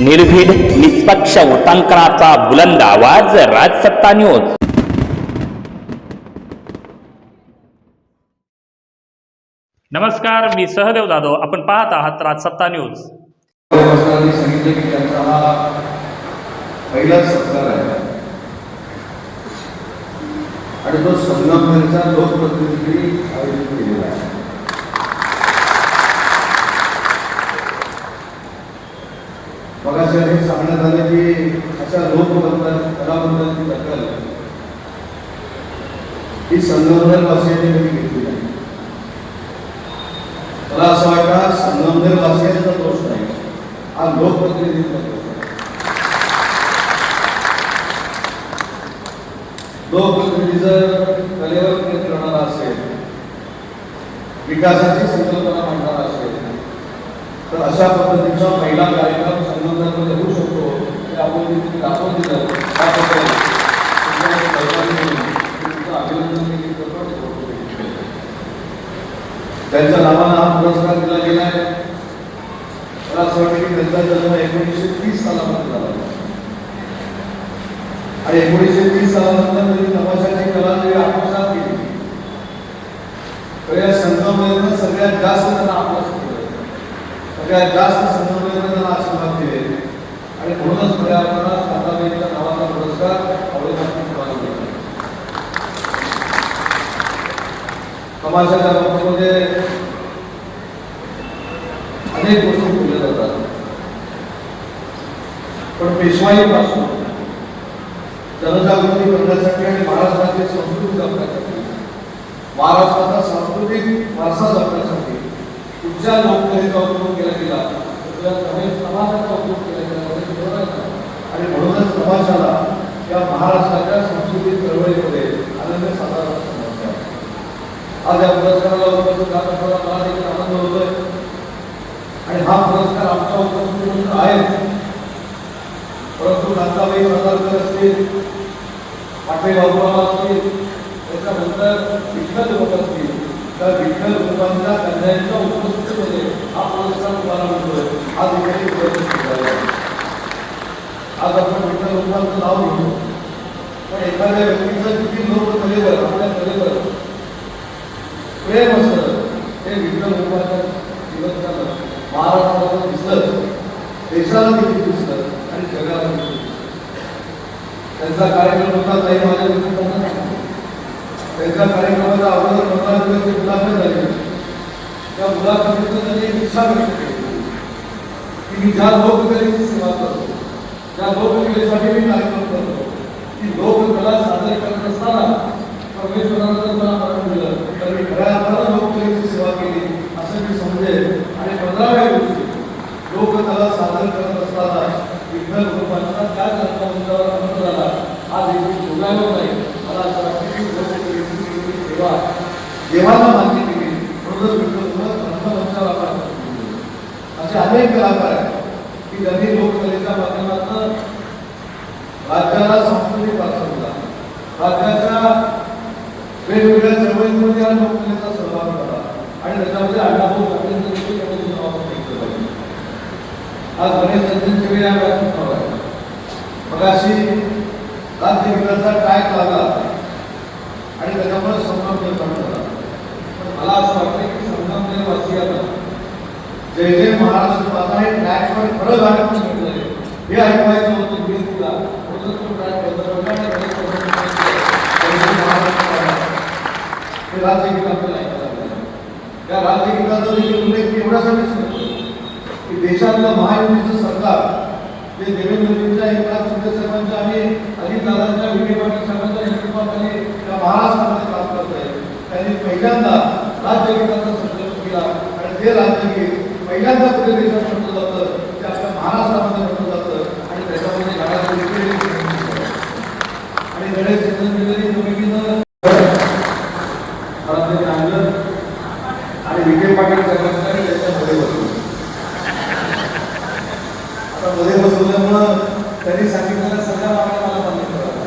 निर्भीड निष्पक्ष उटांकनाचा बुलंद आवाज राजसत्ता न्यूज. नमस्कार मी सहदेव जाधव. आपण पाहत आहात राजसत्ता न्यूज. सांगितलं की त्यांचा हा पहिलाच सत्कार आहे. आणि तो संगमनेरचा लोकप्रतिनिधी आयोजित केलेला आहे. मगाशी हे सांगण्यात आलं की अशा लोकबद्दल कलाबद्दलची दखल ही संगमनेर वासियांनी कधी घेतली नाही. मला असं वाटतं संगमनेर वासियांचा दोष नाही. हा लोकप्रतिनिधींचा दोष लोकप्रतिनिधी जर कलेवर प्रेम करणारा असेल विकासाची संकल्पना मांडणारा असेल तर अशा पद्धतीचा पहिला कार्यक्रम संगमनेरमध्ये होऊ शकतो आपण तिथे दाखवून दिलं त्याबद्दल अभिनंदन देखील करतो त्यांच्या नावानं हा पुरस्कार दिला गेला आहे. मला असं वाटतं की त्यांचा जन्म एकोणीसशे तीस सालामध्ये झाला. आणि एकोणीसशे तीस सालानंतर त्यांनी तमाशाची कला जरी आत्मसात केली. तर या संघामध्ये सगळ्यात जास्त त्यांना आपलं केलं. सगळ्यात जास्त संगमनेरनं त्यांना आशीर्वाद दिले आणि म्हणूनच खऱ्या अर्थानं नावाचा पुरस्कार अवैधानिक तुम्हाला मिळाला. तमाशाच्या बाबतीमध्ये अनेक गोष्टी बोलल्या जातात. पण पेशवाईपासून जनजागृती करण्यासाठी आणि महाराष्ट्राची संस्कृती जपण्यासाठी महाराष्ट्राचा सांस्कृतिक वारसा जपण्यासाठी कुठच्या लोककलेचा उपयोग केला गेला कुठल्या समाजाचा उपयोग केला गेला याची गरज नाही. आणि म्हणूनच या महाराष्ट्राच्या संस्कृती चळवळीमध्ये आनंद साधारण आहे. आज या पुरस्काराला उपस्थित जात असताना मला देखील आनंद होतोय. आणि हा पुरस्कार आमच्या उपस्थितीमध्ये आहे परंतु नाताबाई प्रसारकर असतील पाटील बाबूराव असतील त्याच्यानंतर विठ्ठल लोक असतील त्या विठ्ठल लोकांच्या कन्यांच्या उपस्थितीमध्ये हा पुरस्कार तुम्हाला मिळतोय. आज इथे उपस्थित झाला आहे. आज आपण विठ्ठल लोकांचं नाव घेऊ. पण एखाद्या व्यक्तीचं किती लोक कलेवर आपल्या कलेवर प्रेम असतं हे विठ्ठल लोकांच्या जीवनकालं महाराष्ट्राला दिसलं देशाला देखील दिसलं आणि जगाला देखील त्यांचा कार्यक्रम होता ताई माझ्या मित्रांना त्यांच्या कार्यक्रमाचा अगोदर पंधरा दिवस ते मुलाखत झाली. त्या मुलाखतीतून त्यांनी एक इच्छा व्यक्त केली की मी ज्या लोक या लोककलेसाठी मी कार्यक्रम करतो की लोककला सादर करत असताना परमेश्वरानं मला मरण दिलं. तर मी खऱ्या अर्थानं लोककलेची सेवा केली. असं मी समजेल आणि पंधराव्या दिवशी लोककला सादर करत असताना विठ्ठल रूपांचा त्या ग्रंथावर अर्थ झाला. हा देखील दुर्गायोग नाही मला असं वाटतं की लोककलेची सेवा देवाला मान्य केली. म्हणूनच विठ्ठल रूपात असे अनेक कलाकार आहेत. की त्यांनी लोककलेच्या माध्यमातून राज्याला सांस्कृतिक वारसा राज्याच्या वेगवेगळ्या चळवळींमध्ये या लोककलेचा सहभाग झाला. आणि त्याच्यामध्ये अण्णाभाऊ पाटील देखील नाव आज गणेश चतुर्थी या व्यासपीठावर आहे. मगाशी राज्य विकासाचा काय लागला आणि त्याच्यामुळे संगम निर्माण झाला. मला असं वाटतं की संगमनेर वासियांना जय जय महाराष्ट्र माझा हे ट्रॅकवर खरं गाणं पण आहे हे ऐकवायचं होतं मी तुला म्हणून तो ट्रॅक ऐकायला मिळालं. त्या राज्यगीताचा देखील उल्लेख एवढ्यासाठीच करतो की देशातलं महायुतीचं सरकार जे देवेंद्रजींच्या एकनाथ शिंदे साहेबांच्या आणि अजितदादांच्या विखे पाटील साहेबांच्या नेतृत्वाखाली त्या महाराष्ट्रामध्ये काम करत आहे त्यांनी पहिल्यांदा राज्यगीताचा संकल्प केला आणि ते राज्यगीत पहिल्यांदा कुठे देशात म्हटलं जातं ते आपल्या महाराष्ट्रामध्ये म्हटलं जातं आणि त्याच्यामध्ये आणि गणेश चतुर्थीमध्ये भूमिकेनं आणलं आणि विखे पाटील कर्मचारी त्याच्यामध्ये बसले आता मध्ये बसवल्यामुळं त्यांनी सांगितलेल्या सगळ्या मागण्या मला मान्य कराव्या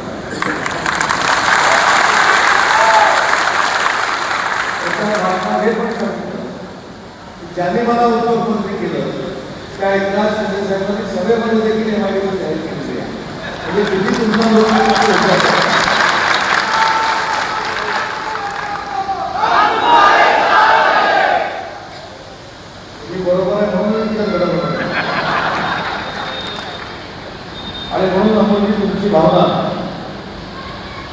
त्याच्या भाषणात हे पण सांगितलं की ज्यांनी मला उत्तर केलं त्या एकनाथ शिंदे साहेबांनी सभेमध्ये देखील एम आय डी जाहीर केलेली आहे. म्हणजे किती तुमचा लोक मी बरोबर आहे म्हणून इथं बरोबर आहे. आणि म्हणून आपण ही तुमची भावना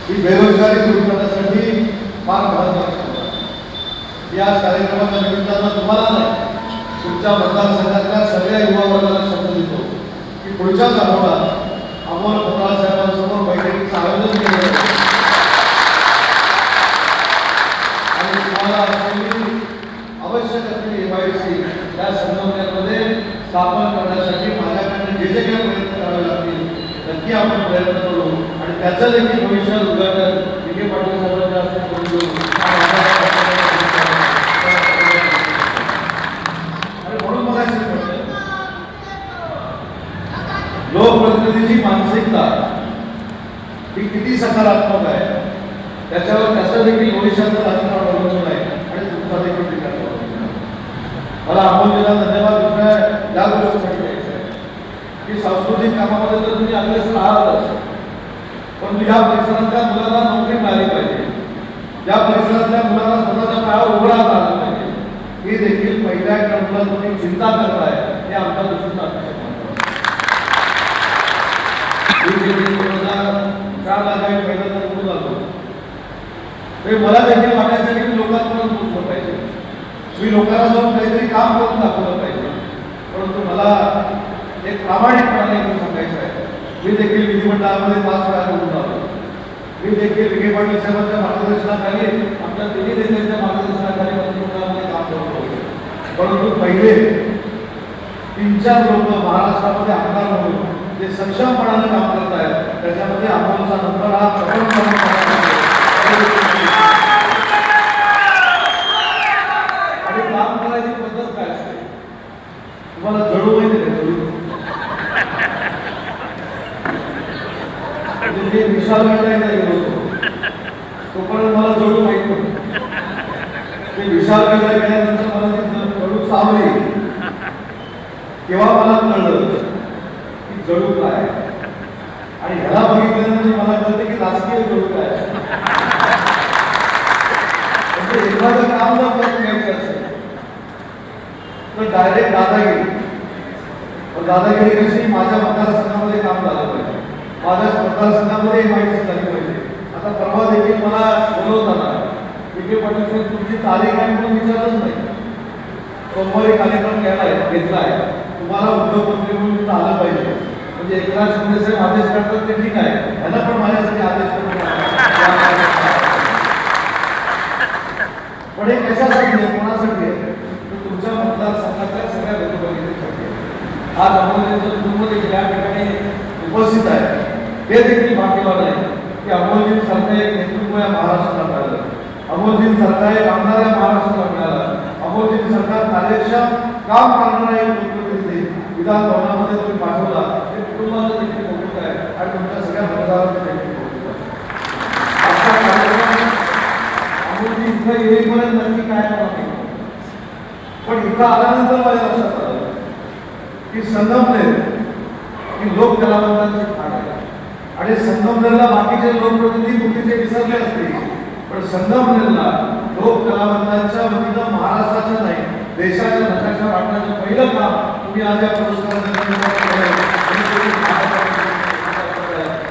ही बेरोजगारी दूर करण्यासाठी फार महत्वाची आहे. या कार्यक्रमाच्या निमित्तानं तुम्हाला नाही तुमच्या मतदारसंघातल्या सगळ्या युवा वर्गाला शब्द देतो. की पुढच्या कामाला अमोल पत्राळ बैठकीचं आयोजन केलं आणि तुम्हाला असलेली आवश्यक असलेली एमआयडीसी या संघटनेमध्ये स्थापन करण्यासाठी माझ्याकडे जे जे काही प्रयत्न करावे लागतील नक्की आपण प्रयत्न करू. आणि त्याचं देखील भविष्यात उद्घाटन विखे पाटील साहेबांच्या हस्ते करून देऊ आणि म्हणून मला असं म्हटलं लोकप्रतिनिधीची मानसिकता ही किती सकारात्मक आहे? त्याच्यावर त्याचं देखील भविष्याचं राजकारण अवलंबून आहे आणि तुमचा देखील विकास मला अमोलजीला धन्यवाद दुसऱ्या या गोष्टीसाठी आहे. की सांस्कृतिक कामामध्ये तर तुम्ही अग्रेसर आहातच. पण या परिसरातल्या मुलांना नोकरी मिळाली पाहिजे. या परिसरातल्या मुलांना स्वतःच्या पायावर उभं राहता आलं पाहिजे. ही देखील पहिल्या क्रमाला तुम्ही चिंता करताय हे आमच्या दृष्टीनं अतिशय महत्त्वाचं काम मी जे काही आलो मला देखील वाटायचं की मी लोकांपर्यंत पोहोचलं पाहिजे मी लोकांना जाऊन काहीतरी काम करून दाखवलं पाहिजे परंतु मला एक प्रामाणिकपणाने सांगायचं आहे मी देखील विधिमंडळामध्ये पाच वेळा निवडून आलो मी देखील विखे पाटील साहेबांच्या मार्गदर्शनाखाली आमच्या दिल्ली नेत्यांच्या मार्गदर्शनाखाली मंत्रिमंडळामध्ये काम करून पाहिजे परंतु पहिले तीन चार लोक महाराष्ट्रामध्ये आमदार म्हणून जे सक्षमपणाने काम करत आहेत त्याच्यामध्ये अमोलचा नंबर हा प्रथम आणि काम करायची पद्धत काय असते? तुम्हाला जळू माहिती नाही तुम्ही विशाल गडायला गेलो होतो तोपर्यंत मला जळू माहीत नव्हतं. ते विशाल गडायला गेल्यानंतर मला ते जळू चावले तेव्हा मला कळलं? की जळू काय आहे. आणि ह्याला बघितल्यानंतर म्हणजे मला कळतं की राजकीय जळू काय आहे. म्हणजे एखादं काम जर करून घ्यायचं असेल तर डायरेक्ट दादागिरी. पण दादागिरी कशी? माझ्या मतदारसंघामध्ये काम झालं पाहिजे. माझ्या मतदारसंघामध्ये माहिती झाली पाहिजे. आता परवा देखील मला बोलवताना विखे पाटील साहेब तुमची तारीख आहे म्हणून विचारलंच नाही. सोमवारी कार्यक्रम घ्यायला घेतला आहे. तुम्हाला उद्योगमंत्री म्हणून आलं पाहिजे. म्हणजे एकनाथ शिंदे साहेब आदेश करतात ते ठीक आहे. ह्याला पण माझ्यासाठी आदेश पण हे कशासाठी आहे कोणासाठी आहे? तर तुमच्या मतदारसंघातल्या सगळ्या लोकप्रतिनिधींसाठी आहे आज अमोलजींचं कुटुंब देखील या ठिकाणी उपस्थित आहे हे देखील भाग्यवान आहे की अमोलजींसारखं एक नेतृत्व या महाराष्ट्राला मिळालं. अमोलजींसारखा एक आमदार या महाराष्ट्राला मिळाला. अमोलजींसारखा कार्यक्षम काम करणारा एक लोकप्रतिनिधी विधान भवनामध्ये तुम्ही पाठवला हे कुटुंबाचं देखील कौतुक आहे आणि तुमच्या सगळ्या मतदारांचं देखील कौतुक आहे. आजचा कार्यक्रम अमोलजी इथं येईपर्यंत नक्की काय नाही पण इथं आल्यानंतर माझ्या लक्षात आलं की संगमनेर ही लोक कलावंतांची ठाण आहे. आणि संगमनेरला बाकीचे लोकप्रतिनिधी कुठे विसरले असतील पण संगमनेरला लोक कलावंतांच्या वतीनं महाराष्ट्राच्या नाही देशाच्या नकाशा वाटण्याचं पहिलं काम तुम्ही आज या पुरस्काराच्या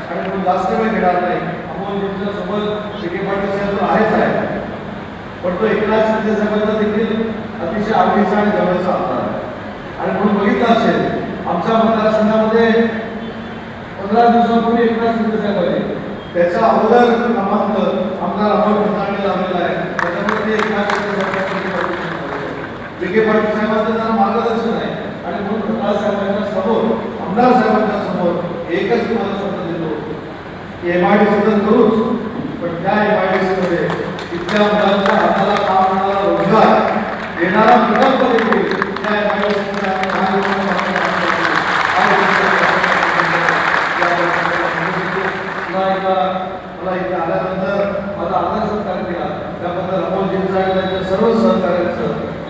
आणि तुम्ही जास्त वेळ घेणार नाही. अमोल तुमच्यासोबत विखे पाटील साहेब आहेच आहे. पण तो एकनाथ शिंदे साहेबांचा देखील अतिशय आवडीचा आणि जवळचा आमदार आहे. आणि म्हणून बघितलं असेल आमच्या मतदारसंघामध्ये पंधरा दिवसापूर्वी एकनाथ शिंदे साहेब आले. त्याचा अगोदर क्रमांक आमदार अमोल फटाणे लावलेला आहे. त्याच्यामुळे ते एकनाथ शिंदे साहेबांसाठी विखे पाटील साहेबांचं त्यांना मार्गदर्शन आहे. आणि म्हणून प्रकाश साहेबांच्या समोर आमदार साहेबांच्या समोर एकच तुम्हाला शब्द देतो. एम आय डी सुद्धा करूच पण त्या एम आय डी मध्ये तिथल्या मुलांच्या हाताला काम करणारा रोजगार देणारा प्रकल्प देखील त्या एम आय डी मला इथे आल्यानंतर माझा आदर सत्कार केला त्याबद्दल अमोलजींचा आणि त्यांच्या सर्व सहकार्याचं